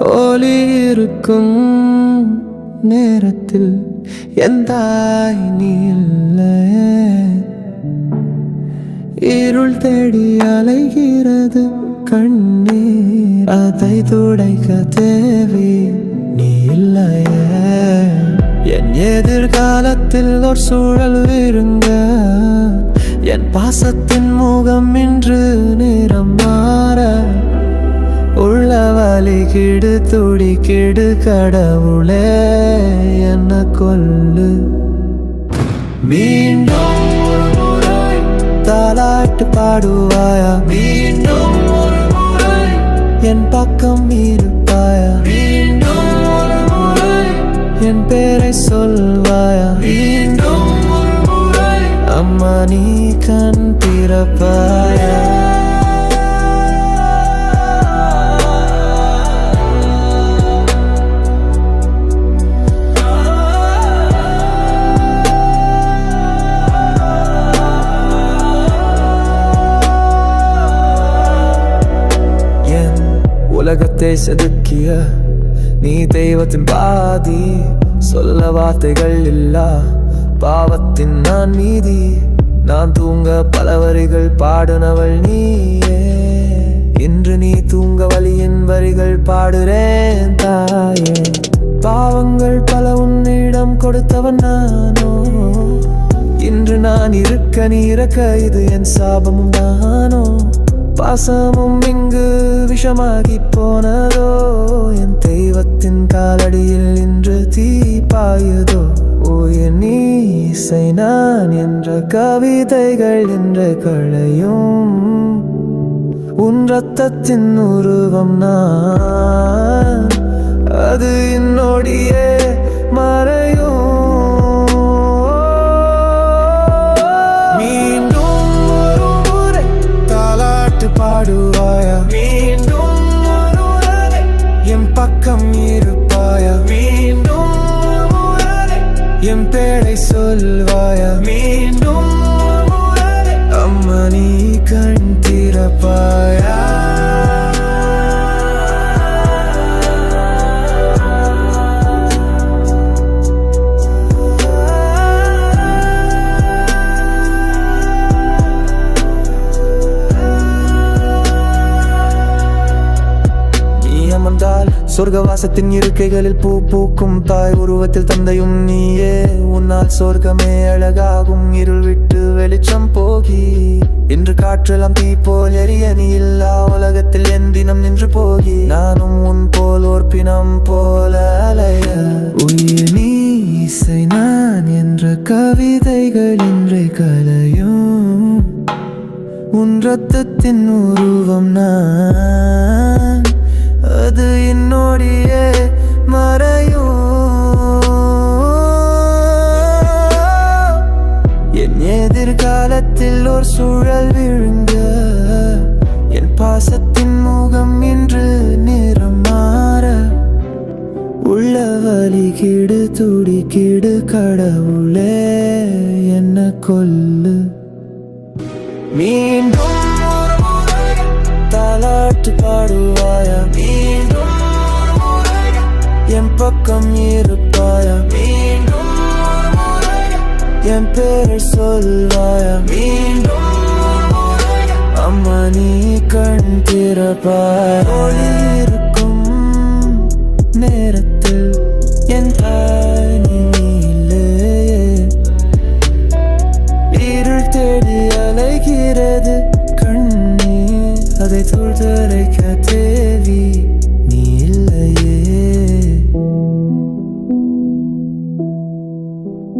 ஒளி இருக்கும் நேரத்தில் எந்த நீ இல்லை இருள் தேடி அலைகிறது கண்ணீர். அதை துடைக்க தேவி நீ இல்லைய என் எதிர்காலத்தில் ஒரு சூழல் இருங்க என் பாசத்தின் முகம் இன்று வலி துடிக்கிடு கடவுளே என்ன கொல்லு. மீண்டும் ஒரு தாலாட்டு பாடுவாயா? மீண்டும் என் பக்கம் இருப்பாயா? என் பேரை சொல்வாயா? மீண்டும் அம்மா நீ கண் திறப்பாயா? உலகத்தை செதுக்கிய நீ தெய்வத்தின் பாதி. சொல்ல வார்த்தைகள் இல்லா பாவத்தின் நான் நீதி நான் தூங்க பல வரிகள் பாடுனவள் நீயே. இன்று நீ தூங்க வழியின் வரிகள் பாடுறேன் தாயே. பாவங்கள் பல உன்னிடம் கொடுத்தவன் நானோ. இன்று நான் இருக்க நீ இறக்க இது என் சாபமும் நானோ. பாசமும் இங்கு விஷமாகி போனதோ என் தெய்வத்தின் காலடியில் இன்று தீ பாயுதோ ஓ என் இசை நான் என்ற கவிதைகள் என்ற களையும். உன் ரத்தத்தின் உருவம் நான் அது என்னோடியே என் பேரை சொல்வாயா மீண்டும் அம்மணி கண் திறப்பாயா? அமர்ந்தால் சொர்க்கவாசத்தின் இருக்கைகளில் பூ பூக்கும் தாய் உருவத்தில் தந்தையும் நீயே. உன்னால் சொர்க்கமே அழகாகும் இருள் விட்டு வெளிச்சம் போகி. இன்று காற்றெல்லாம் தீ போல் எரிய நீ இல்லா உலகத்தில் என் தினம் நின்று போகி. நானும் உன் போல் ஓர் பிணம் போல அலைய. உயிர் நீ இசை நான் என்ற கவிதைகள் இன்றை கலையும். உன் ரத்தத்தின் உருவம் நான். அது என்னோடியே மறையும். என் எதிர்காலத்தில் ஒரு சூழல் விழுங்க. என் பாசத்தின் முகம் இன்று நிறம் மாற. உள்ள வலி கிடு துடி கிடு கடவுளே என்ன கொல்லு. மீண்டும் தலாட்டு பாடுவோம். பக்கம் இருப்பாயா? மீண்டும் என் பேரை சொல்வாயா? மீண்டும் அம்மா நீ கண் திறப்பாய்? இருக்கும் நேரத்தில் என் தாய் இருள் தேடி அலைகிறது கண்ணீர். அதை தூள் தரைக்க